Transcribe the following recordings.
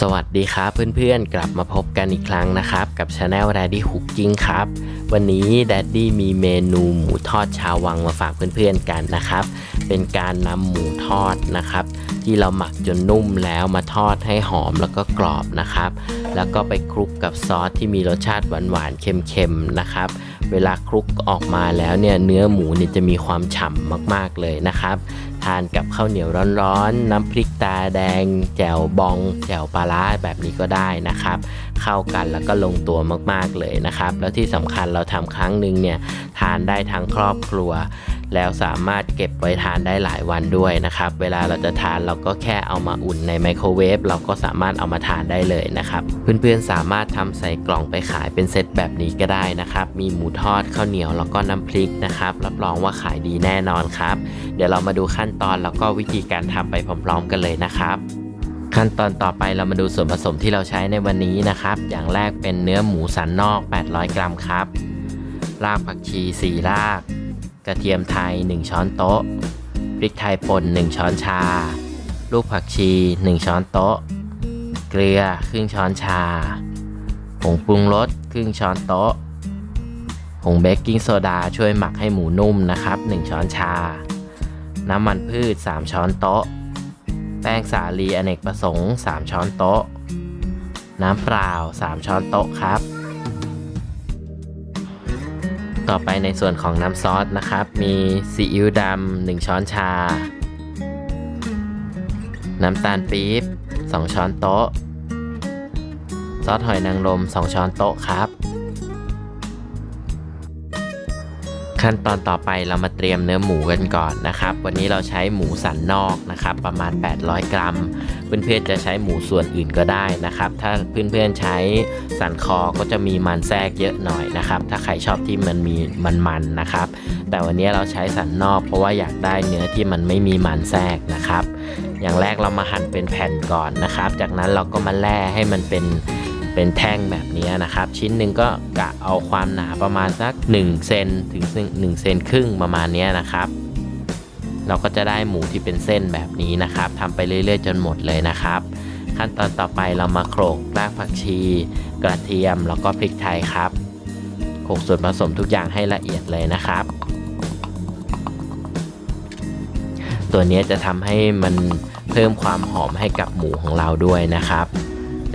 สวัสดีครับเพื่อนๆ กลับมาพบกันอีกครั้งนะครับ กับช anel Daddy Cooking ครับ วันนี้ Daddy มีเมนูหมูทอดชาววังมาฝากเพื่อนๆกันนะครับ เป็นการนำหมูทอดนะครับ ที่เราหมักจนนุ่มแล้วมาทอดให้หอมแล้วก็กรอบนะครับ แล้วก็ไปคลุกกับซอสที่มีรสชาติหวานๆเค็มๆนะครับ เวลาคลุกออกมาแล้วเนี่ยเนื้อหมูเนี่ยจะมีความฉ่ำมากๆเลยนะครับ ทานกับข้าวเหนียวร้อนๆ น้ำพริกตาแดง แจ่วบอง แจ่วปลาร้าแบบนี้ก็ได้นะครับ เข้ากันแล้วก็ลงตัวมากๆเลยนะครับ แล้วที่สำคัญเราทำครั้งหนึ่งเนี่ยทานได้ทั้งครอบครัว แล้วสามารถเก็บไว้ทานได้หลายวันด้วยนะครับ เวลาเราจะทานเราก็แค่เอามาอุ่นในไมโครเวฟเราก็สามารถเอามาทานได้เลยนะครับ เพื่อนๆสามารถทำใส่กล่องไปขายเป็นเซตแบบนี้ก็ได้นะครับ มีหมูทอดข้าวเหนียวแล้วก็น้ำพริกนะครับรับรองว่าขายดีแน่นอนครับ เดี๋ยวเรามาดูขั้นตอนแล้วก็วิธีการทำไปพร้อม ๆ กันเลยนะครับ ขั้นตอนต่อไปเรามาดูส่วนผสมที่เราใช้ในวันนี้นะครับ อย่างแรกเป็นเนื้อหมูสันนอก 800 กรัมครับ รากผักชี 4 ราก กระเทียมไทย 1 ช้อนโต๊ะ พริกไทยป่น 1 ช้อนชา ลูกผักชี 1 ช้อนโต๊ะ เกลือครึ่งช้อนชา ผงปรุงรสครึ่งช้อนโต๊ะ ผงเบกกิ้งโซดาช่วยหมักให้หมูนุ่มนะครับ 1 ช้อนชา น้ำมันพืช 3 ช้อนโต๊ะ แป้งสาลีอเนกประสงค์ 3 ช้อนโต๊ะ น้ำเปล่า 3 ช้อนโต๊ะครับ ต่อไปในส่วนของน้ำซอสนะครับ มีซีอิ๊วดำ1ช้อนชา น้ำตาลปี๊บ2 ช้อนโต๊ะ ซอสหอยนางรม2 ช้อนโต๊ะครับ ขั้นตอนต่อไปเรามาเตรียมเนื้อหมูกันก่อนนะครับ วันนี้เราใช้หมูสันนอกนะครับ ประมาณ 800 กรัม เพื่อนๆจะใช้หมูส่วนอื่นก็ได้นะครับ ถ้าเพื่อนๆใช้สันคอก็จะมีมันแทรกเยอะหน่อยนะครับ ถ้าใครชอบที่มันมีมันๆนะครับ แต่วันนี้เราใช้สันนอก เพราะว่าอยากได้เนื้อที่มันไม่มีมันแทรกนะครับ อย่างแรกเรามาหั่นเป็นแผ่นก่อนนะครับ จากนั้นเราก็มาแล่ให้มันเป็น เป็นแท่งแบบนี้นะครับ ชิ้นหนึ่งก็กะเอาความหนาประมาณสัก1เซนถึง1เซนครึ่งประมาณนี้นะครับ เราก็จะได้หมูที่เป็นเส้นแบบนี้นะครับทำไปเรื่อยๆ จนหมดเลยนะครับ ขั้นตอนต่อไปเรามาโขลกรากผักชี กระเทียมแล้วก็พริกไทยครับโขลกส่วนผสมทุกอย่างให้ละเอียดเลยนะครับ ตัวนี้จะทำให้มันเพิ่มความหอมให้กับหมูของเราด้วยนะครับ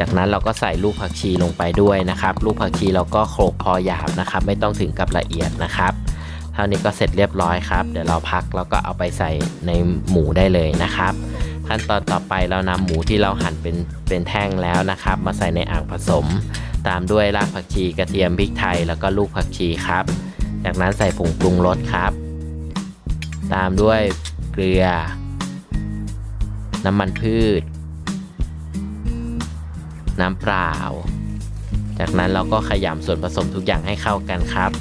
จากนั้นเราก็ใส่ลูกผักชีลงไปด้วยนะครับ ลูกผักชีเราก็โขลกพอหยาบนะครับ ไม่ต้องถึงกับละเอียดนะครับเท่านี้ก็เสร็จเรียบร้อยครับ เดี๋ยวเราพักแล้วก็เอาไปใส่ในหมูได้เลยนะครับ ขั้นตอนต่อไปเรานำหมูที่เราหั่นเป็นเป็นแท่งแล้วนะครับ มาใส่ในอ่างผสม ตามด้วยรากผักชีกระเทียมพริกไทยแล้วก็ลูกผักชีครับ จากนั้นใส่ผงปรุงรสครับ ตามด้วยเกลือ น้ำมันพืช น้ำเปล่า จากนั้นเราก็ขยำส่วนผสมทุกอย่างให้เข้ากันครับ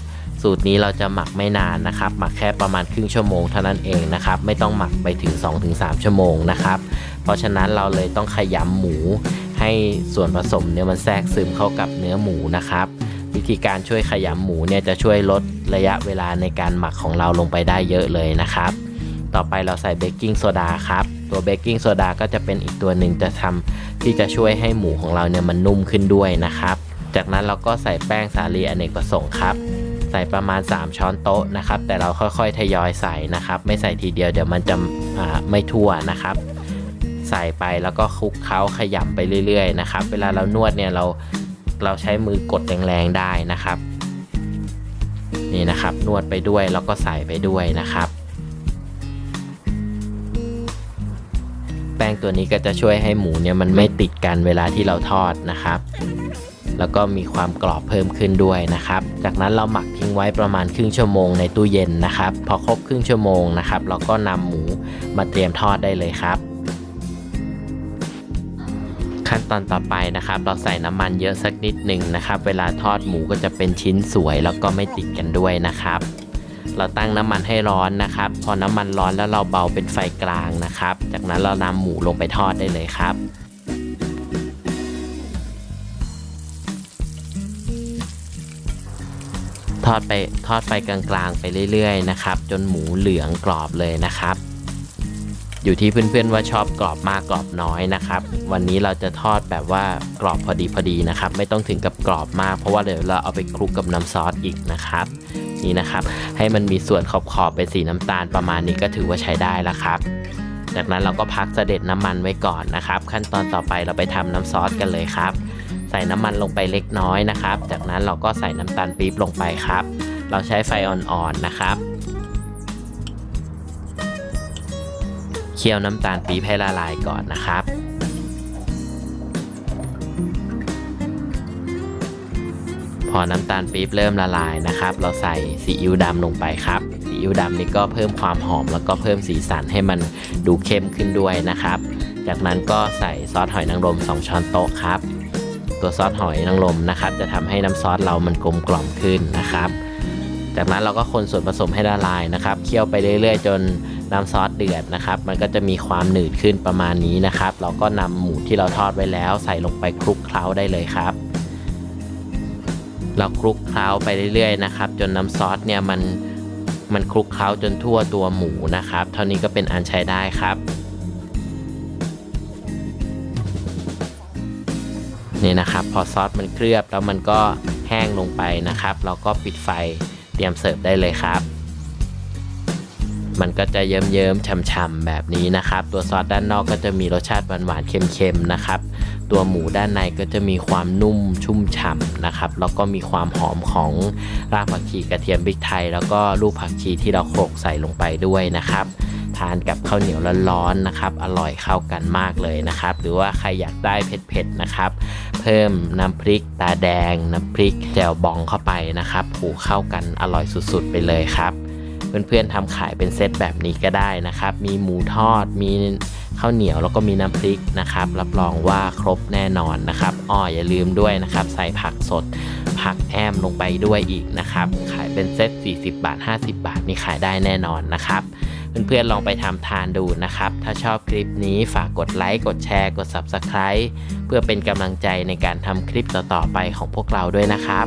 สูตรนี้เราจะหมักไม่นานนะครับ หมักแค่ประมาณครึ่งชั่วโมงเท่านั้นเองนะครับ ไม่ต้องหมักไปถึง 2-3 ชั่วโมงนะครับ เพราะฉะนั้นเราเลยต้องขยำหมูให้ส่วนผสมเนี่ยมันแทรกซึมเข้ากับเนื้อหมูนะครับ วิธีการช่วยขยำหมูเนี่ยจะช่วยลดระยะเวลาในการหมักของเราลงไปได้เยอะเลยนะครับ ต่อไปเราใส่เบกกิ้งโซดาครับ ตัวเบกกิ้งโซดาก็จะเป็นอีกตัวหนึ่งจะทำที่จะช่วยให้หมูของเราเนี่ยมันนุ่มขึ้นด้วยนะครับ จากนั้นเราก็ใส่แป้งสาลีอเนกประสงค์ครับ ใส่ประมาณ 3 ช้อนโต๊ะนะครับ แต่เราค่อยๆทยอยใส่นะครับ ไม่ใส่ทีเดียวเดี๋ยวมันจะไม่ทั่วนะครับ ใส่ไปแล้วก็คลุกเคล้าขยำไปเรื่อยๆนะครับ เวลาเรานวดเนี่ยเราเราใช้มือกดแรงๆได้นะครับ นี่นะครับนวดไปด้วยแล้วก็ใส่ไปด้วยนะครับ งตัวนี้ก็จะช่วยให้หมูเนี่ยมันไม่ติดกันเวลาที่เราทอดนะครับ แล้วก็มีความกรอบเพิ่มขึ้นด้วยนะครับ จากนั้นเราหมักทิ้งไว้ประมาณครึ่งชั่วโมงในตู้เย็นนะครับ พอครบครึ่งชั่วโมงนะครับ เราก็นำหมูมาเตรียมทอดได้เลยครับขั้นตอนต่อไปนะครับ เราใส่น้ำมันเยอะสักนิดหนึ่งนะครับ เวลาทอดหมูก็จะเป็นชิ้นสวยแล้วก็ไม่ติดกันด้วยนะครับ เราตั้งน้ำมันให้ร้อนนะครับ พอน้ำมันร้อนแล้วเราเบาเป็นไฟกลางนะครับ จากนั้นเรานำหมูลงไปทอดได้เลยครับทอดไปทอดไฟกลางๆไปเรื่อยๆนะครับ จนหมูเหลืองกรอบเลยนะครับ อยู่ที่เพื่อนๆว่าชอบกรอบมากกรอบน้อยนะครับ วันนี้เราจะทอดแบบว่ากรอบพอดีพอดีนะครับ ไม่ต้องถึงกับกรอบมาก เพราะว่าเดี๋ยวเราเอาไปคลุกกับน้ำซอสอีกนะครับ นี่นะครับ ให้มันมีส่วนขอบๆเป็นสีน้ำตาลประมาณนี้ก็ถือว่าใช้ได้แล้วครับ จากนั้นเราก็พักเสด็จน้ำมันไว้ก่อนนะครับ ขั้นตอนต่อไปเราไปทำน้ำซอสกันเลยครับ ใส่น้ำมันลงไปเล็กน้อยนะครับ จากนั้นเราก็ใส่น้ำตาลปี๊บลงไปครับ เราใช้ไฟอ่อนๆนะครับเคี่ยวน้ำตาลปี๊บให้ละลายก่อนนะครับ พอน้ำตาลปี๊บเริ่มละลายนะครับ เราใส่ซีอิ๊วดำลงไปครับซีอิ๊วดำนี่ก็เพิ่มความหอมแล้วก็เพิ่มสีสันให้มันดูเข้มขึ้นด้วยนะครับ จากนั้นก็ใส่ซอสหอยนางรม 2 ช้อนโต๊ะครับ ตัวซอสหอยนางรมนะครับ จะทำให้น้ำซอสเรามันกลมกล่อมขึ้นนะครับ จากนั้นเราก็คนส่วนผสมให้ละลายนะครับ เคี่ยวไปเรื่อยๆ จนน้ำซอสเดือดนะครับ มันก็จะมีความหนืดขึ้นประมาณนี้นะครับ เราก็นำหมูที่เราทอดไว้แล้ว ใส่ลงไปคลุกเคล้าได้เลยครับ เราคลุกเคล้าไปเรื่อยๆนะครับ จนน้ำซอสเนี่ยมันมันคลุกเคล้าจนทั่วตัวหมูนะครับ เท่านี้ก็เป็นอันใช้ได้ครับ นี่นะครับ พอซอสมันเคลือบแล้วมันก็แห้งลงไปนะครับ เราก็ปิดไฟเตรียมเสิร์ฟได้เลยครับ มันก็จะเยิ้มๆฉ่ำๆแบบนี้นะครับ ตัวซอสด้านนอกก็จะมีรสชาติหวานๆเค็มๆนะครับ ตัวหมูด้านในก็จะมีความนุ่มชุ่มฉ่ำนะครับแล้วก็มีความหอมของรากผักชีกระเทียมพริกไทย แล้วก็ลูกผักชีที่เราโขลกใส่ลงไปด้วยนะครับ ทานกับข้าวเหนียวร้อนๆนะครับอร่อยเข้ากันมากเลยนะครับ หรือว่าใครอยากได้เผ็ดๆนะครับ เพิ่มน้ำพริกตาแดง น้ำพริกแจ่วบองเข้าไปนะครับผูเข้ากันอร่อยสุดๆ ไปเลยครับ เพื่อนๆทำขายเป็นเซตแบบนี้ก็ได้นะครับ มีหมูทอด มีข้าวเหนียวแล้วก็มีน้ำพริกนะครับ รับรองว่าครบแน่นอนนะครับอ้ออย่าลืมด้วยนะครับ ใส่ผักสด ผักแอมลงไปด้วยอีกนะครับ ขายเป็นเซต 40 บาท 50 บาทนี่ขายได้แน่นอนนะครับเพื่อนๆลองไปทำทานดูนะครับ ถ้าชอบคลิปนี้ฝากกดไลค์ กดแชร์ กด Subscribe เพื่อเป็นกำลังใจในการทำคลิปต่อๆไปของพวกเราด้วยนะครับ